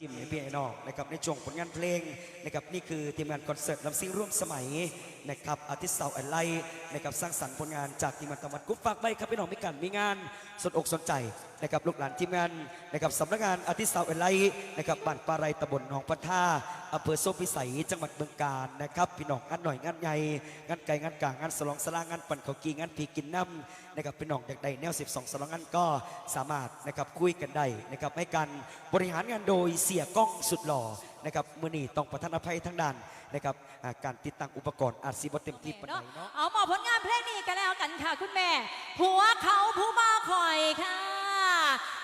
จิ้มให้พี่ไอ้น้องนะครับในช่วงผลงานเพลงนะครับนี่คือทีมงานคอนเสิร์ตลำซิ่งร่วมสมัย นะครับอาทิตย์เสาร์อนไลนะครับสร้างสรรค์ผลงานจากทีมงานตะวันกรุ๊ปฝากไว้ครับพี่น้องไมีการมีงานสนอกสนใจนะครับลูกหลานทีมงานนะครับสำนักงานอาทิตย์เสาร์อนไลนะครับบ้านปลาไรตำบลหนองพันท่าอำเภอโซพิสัยจังหวัดเมืองกาญนะครับพี่น้องงานหน่อยงานใหญ่งานไก่งานกลางงานสลองสลางงานปั่นข้าวกีงานผีกินน้ำนะครับพี่น้องอยากได้แนว 12 สลองงานก็สามารถนะครับคุยกันได้นะครับให้การบริหารงานโดยเสียกล้องสุดหล่อ นะครับมือนี้ต้องประทานอภัยทั้งด้านนะครับอ่าการติดตั้งอุปกรณ์อาจสิบ่เต็มที่ปานใดเนาะ เอามาผลงานเพลงนี้กันแล้วกันค่ะคุณแม่ผัวเขาผู้มาคอยค่ะ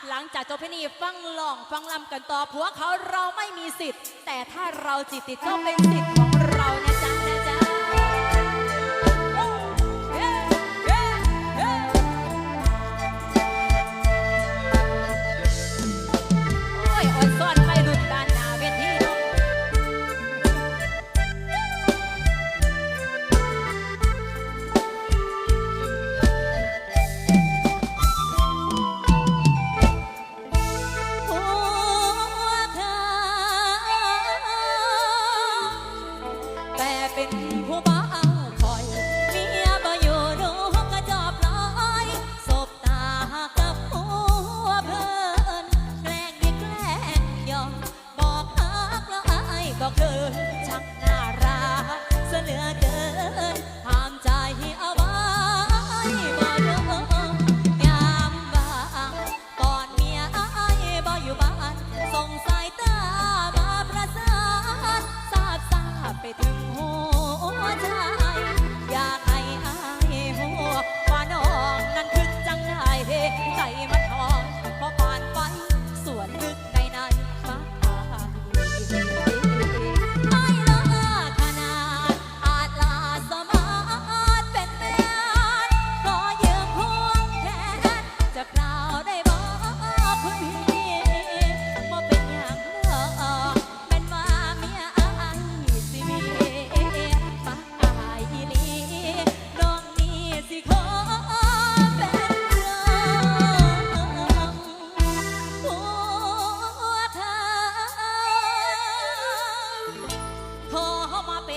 หลังจากจบเพลงนี้ฟังหลองฟังลำกันต่อผัวเขาเราไม่มีสิทธิ์ แต่ถ้าเราจิตติดก็เป็นสิทธิ์ของ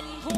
and pour.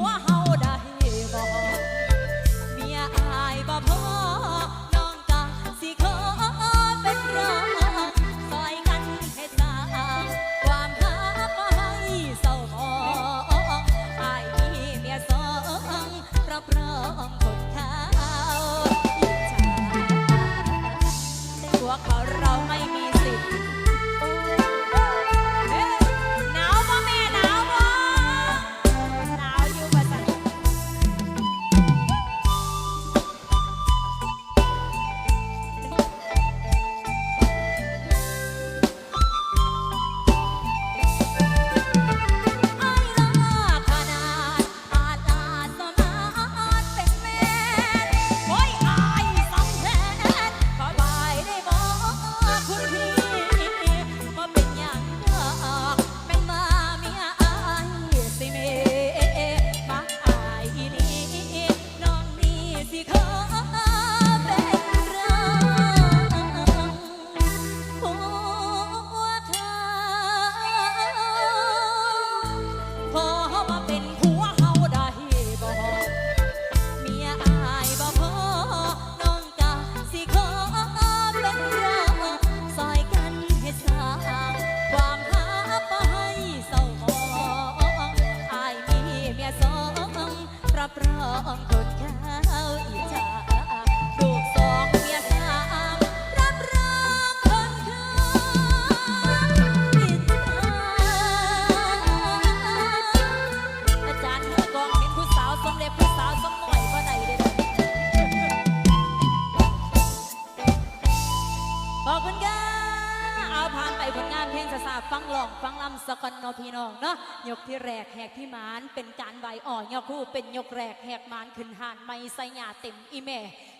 นเนอพี่น้องเนาะยกที่แรกแหกที่มานเป็นการใบอ่อยอคู่เป็นยกแรกแหกมานขึ้นหานไม่ใส่หยาเต็มอีแม่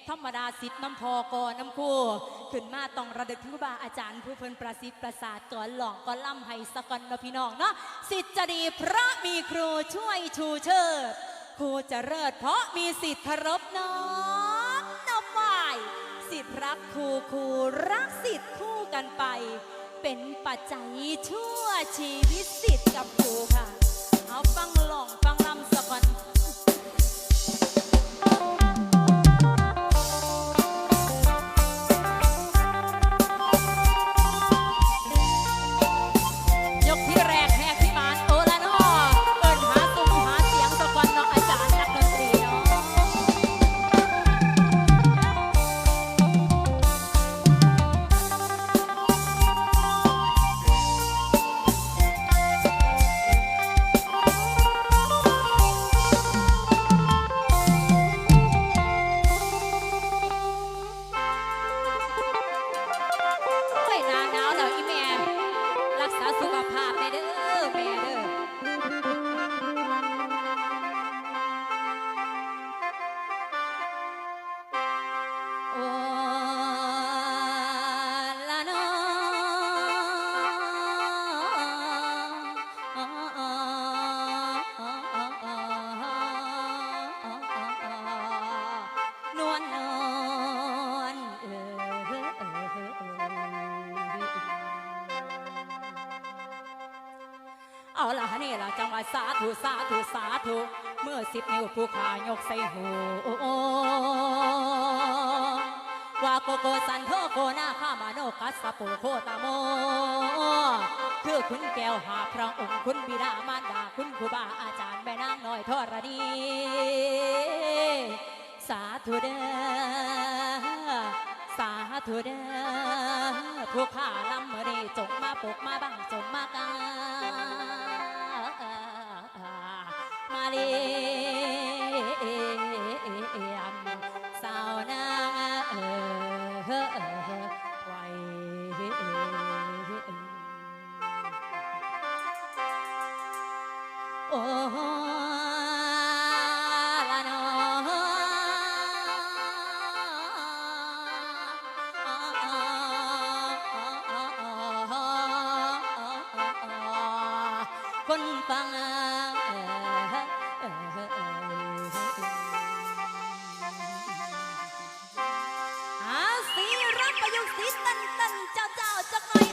ธรรมดาสิทธิ์น้ำพอกอน้ำคู่ขึ้นมาต้องระดึกถึงครูบาอาจารย์ผู้เพิ่นประสิทธิ์ประสาทก่อนหลองก็ล่ำให้สกอนเนาะพี่น้องเนาะสิทธิ์จะดีเพราะมีครูช่วยชูเชิดครูจะเลิศเพราะมีสิทธิ์เคารพน้อมนำไหวสิทธิ์รักครูครูรักสิทธิ์คู่กันไป เป็นปัจจัยชั่วชีวิตสิทธิ์กับครูค่ะ เอาฟังหลองฟังลำสะก่อน ล่ะจังหวะสาธุสาธุสาธุเมื่อสิบนิ้วผู้ขายกใส่หูว่าโกโกสันโทโกนาข้ามาโนกัสปูโคตาโม คือคุณแก้วหาพระองค์คุณบิดามารดาคุณครูบาอาจารย์แม่นางน้อยทอรดีสาธุเด้อสาธุเด้อผู้ข้าลำเมื่อนี้จงมาปกมาบังจงมากา เลียมสาวนางเออไว้โอ้ละนอคนฟัง อาสีรับประยุกต์สีตันตันเจ้าเจ้าจักหน่อย